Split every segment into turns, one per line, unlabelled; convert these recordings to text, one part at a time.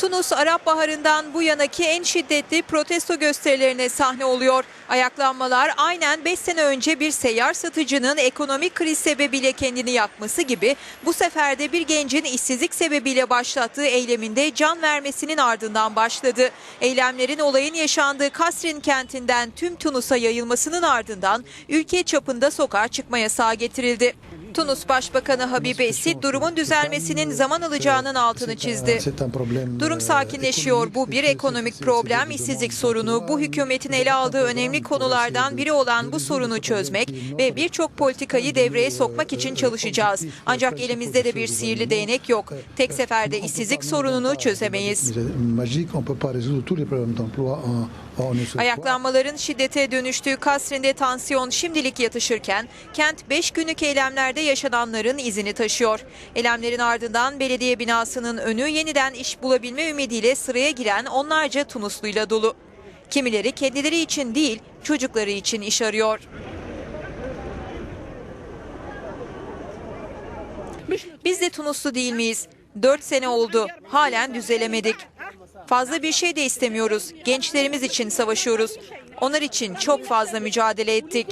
Tunus Arap Baharı'ndan bu yanaki en şiddetli protesto gösterilerine sahne oluyor. Ayaklanmalar aynen 5 sene önce bir seyyar satıcının ekonomik kriz sebebiyle kendini yakması gibi bu sefer de bir gencin işsizlik sebebiyle başlattığı eyleminde can vermesinin ardından başladı. Eylemlerin olayın yaşandığı Kasrin kentinden tüm Tunus'a yayılmasının ardından ülke çapında sokağa çıkma yasağı getirildi. Tunus Başbakanı Habibe Esid durumun düzelmesinin zaman alacağının altını çizdi. Durum sakinleşiyor. Bu bir ekonomik problem, işsizlik sorunu. Bu hükümetin ele aldığı önemli konulardan biri olan bu sorunu çözmek ve birçok politikayı devreye sokmak için çalışacağız. Ancak elimizde de bir sihirli değnek yok. Tek seferde işsizlik sorununu çözemeyiz. Ayaklanmaların şiddete dönüştüğü Kasrin'de tansiyon şimdilik yatışırken kent 5 günlük eylemlerde yaşananların izini taşıyor. Eylemlerin ardından belediye binasının önü yeniden iş bulabilme ümidiyle sıraya giren onlarca Tunusluyla dolu. Kimileri kendileri için değil çocukları için iş arıyor. Biz de Tunuslu değil miyiz? 4 sene oldu. Halen düzelemedik. Fazla bir şey de istemiyoruz. Gençlerimiz için savaşıyoruz. Onlar için çok fazla mücadele ettik.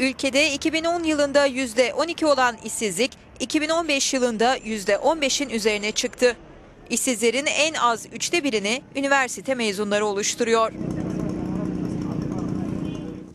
Ülkede 2010 yılında %12 olan işsizlik 2015 yılında %15'in üzerine çıktı. İşsizlerin en az üçte birini üniversite mezunları oluşturuyor.